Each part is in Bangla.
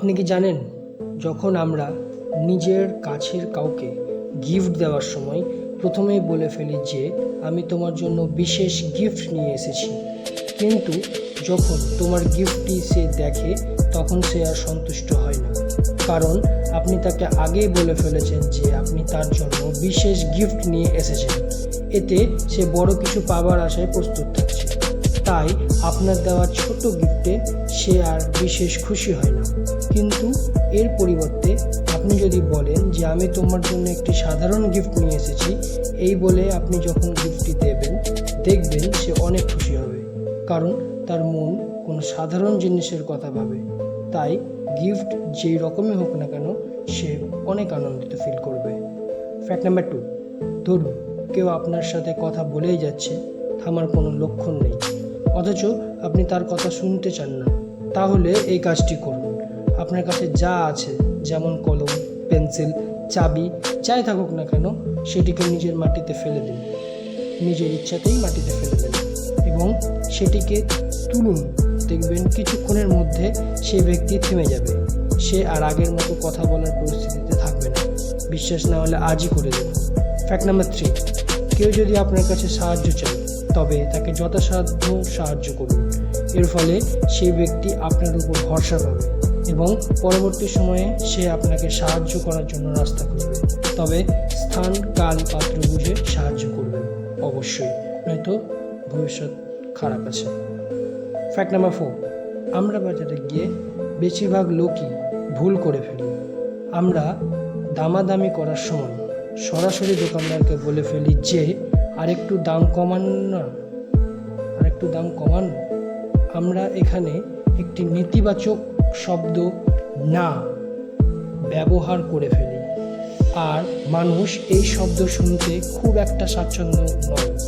আপনি কি জানেন, যখন আমরা নিজের কাছের কাউকে গিফট দেওয়ার সময় প্রথমেই বলে ফেলি যে, আমি তোমার জন্য বিশেষ গিফট নিয়ে এসেছি। কিন্তু যখন তোমার গিফটটি সে দেখে, তখন সে আর সন্তুষ্ট হয় না। কারণ আপনি তাকে আগেই বলে ফেলেছেন যে, আপনি তার জন্য বিশেষ গিফট নিয়ে এসেছেন। এতে সে বড় কিছু পাবার আশায় প্রস্তুত থাকছে। তাই আপনার দেওয়া ছোট গিফটে সে আর বিশেষ খুশি হয় না। কিন্তু এর পরিবর্তে আপনি যদি বলেন যে আমি তোমার জন্য একটি সাধারণ গিফট নিয়ে এসেছি, এই বলে আপনি যখন গিফটটি দেবেন, দেখবেন সে অনেক খুশি হবে। কারণ তার মন কোনো সাধারণ জিনিসের কথা ভাবে। তাই গিফট যেই রকমই হোক না কেন, সে অনেক আনন্দিত ফিল করবে। ফ্যাক্ট নাম্বার টু ধরুন কেউ আপনার সাথে কথা বলেই যাচ্ছে, থামার কোনো লক্ষণ নেই। অথচ আপনি তার কথা শুনতে চান না। তাহলে এই কাজটি করুন। আপনার কাছে যা আছে, যেমন কলম, পেন্সিল, চাবি, যাই থাকুক না কেন, সেটিকে নিজের মাটিতে ফেলে দিন। নিজের ইচ্ছাতেই মাটিতে ফেলে দেন এবং সেটিকে তুলুন। দেখবেন কিছুক্ষণের মধ্যে সে ব্যক্তি থেমে যাবে। সে আর আগের মতো কথা বলার পরিস্থিতিতে থাকবে না। বিশ্বাস না হলে আজই করে দেবেন ফ্যাক্ট নাম্বার থ্রি কেউ যদি আপনার কাছে সাহায্য চায় তবে তাকে যথাসাধ্য সাহায্য করুন। এর ফলে সেই ব্যক্তি আপনার উপর ভরসা পাবে এবং পরবর্তী সময়ে সে আপনাকে সাহায্য করার জন্য রাস্তা খুঁজবে। তবে স্থান, কাল, পাত্র বুঝে সাহায্য করবেন। অবশ্যই, নয়তো ভবিষ্যৎ খারাপ আছে। ফ্যাক্ট নাম্বার ফোর আমরা বাজারে গিয়ে বেশিরভাগ লোকই ভুল করে ফেলি। আমরা দামাদামি করার সময় সরাসরি দোকানদারকে বলে ফেলি যে আরেকটু দাম কমান না আর একটু দাম কমান। আমরা এখানে একটি নেতিবাচক শব্দ না ব্যবহার করে ফেলি। আর মানুষ এই শব্দ শুনতে খুব একটা স্বাচ্ছন্দ্য নয়,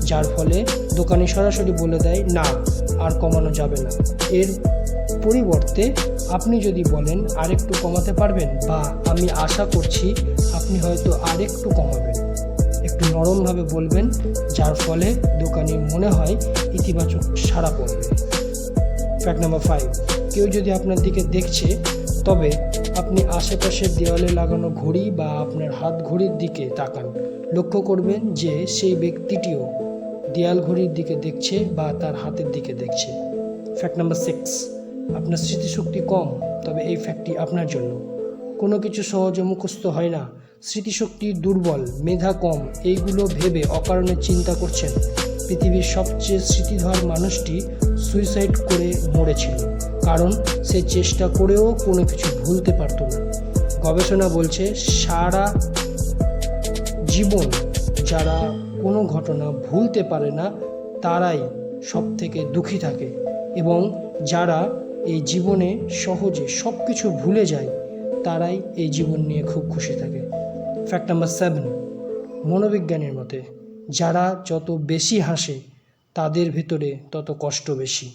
যার ফলে দোকানি সরাসরি বলে দেয়, না, আর কমানো যাবে না। এর পরিবর্তে আপনি যদি বলেন, আরেকটু কমাতে পারবেন? বা, আমি আশা করছি আপনি হয়তো আরেকটু কমাবেন। একটু নরমভাবে বলবেন, যার ফলে দোকানি মনে হয় ইতিবাচক সাড়া পড়বে। ফ্যাক্ট নাম্বার ফাইভ কেউ যদি আপনার দিকে দেখছে, তবে আপনি আশেপাশের দেওয়ালে লাগানো ঘড়ি বা আপনার হাত ঘড়ির দিকে তাকান। লক্ষ্য করবেন যে সেই ব্যক্তিটিও দেয়াল ঘড়ির দিকে দেখছে বা তার হাতের দিকে দেখছে। ফ্যাক্ট নাম্বার সিক্স আপনার স্মৃতিশক্তি কম, তবে এই ফ্যাক্টটি আপনার জন্য। কোনো কিছু সহজে মুখস্থ হয় না। স্মৃতিশক্তি দুর্বল, মেধা কম, এইগুলো ভেবে অকারণে চিন্তা করছেন। পৃথিবীর সবচেয়ে স্মৃতিধর মানুষটি সুইসাইড করে মরেছিল, কারণ সে চেষ্টা করেও কোনো কিছু ভুলতে পারত না। গবেষণা বলছে, সারা জীবন যারা কোনো ঘটনা ভুলতে পারে না, তারাই সব থেকে দুঃখী থাকে এবং যারা এই জীবনে সহজে সব কিছু ভুলে যায়, তারাই এই জীবন নিয়ে খুব খুশি থাকে। ফ্যাক্ট নাম্বার সেভেন মনোবিজ্ঞানীর মতে যারা যত বেশি হাসে তাদের ভিতরে তত কষ্ট বেশি।